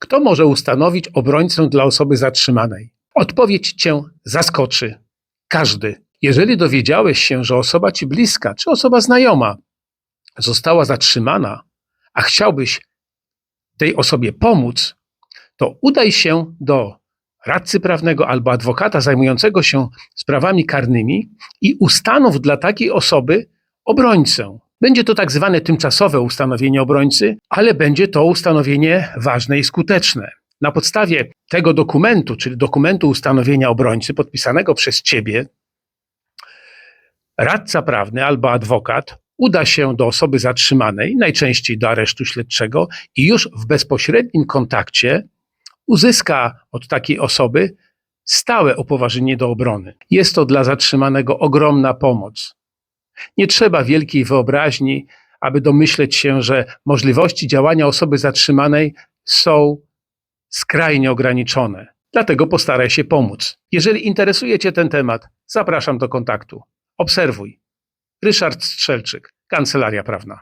Kto może ustanowić obrońcę dla osoby zatrzymanej? Odpowiedź cię zaskoczy. Każdy. Jeżeli dowiedziałeś się, że osoba ci bliska czy osoba znajoma została zatrzymana, a chciałbyś tej osobie pomóc, to udaj się do radcy prawnego albo adwokata zajmującego się sprawami karnymi i ustanów dla takiej osoby obrońcę. Będzie to tak zwane tymczasowe ustanowienie obrońcy, ale będzie to ustanowienie ważne i skuteczne. Na podstawie tego dokumentu, czyli dokumentu ustanowienia obrońcy podpisanego przez ciebie, radca prawny albo adwokat uda się do osoby zatrzymanej, najczęściej do aresztu śledczego, i już w bezpośrednim kontakcie uzyska od takiej osoby stałe upoważnienie do obrony. Jest to dla zatrzymanego ogromna pomoc. Nie trzeba wielkiej wyobraźni, aby domyśleć się, że możliwości działania osoby zatrzymanej są skrajnie ograniczone. Dlatego postaraj się pomóc. Jeżeli interesuje Cię ten temat, zapraszam do kontaktu. Obserwuj. Ryszard Strzelczyk, Kancelaria Prawna.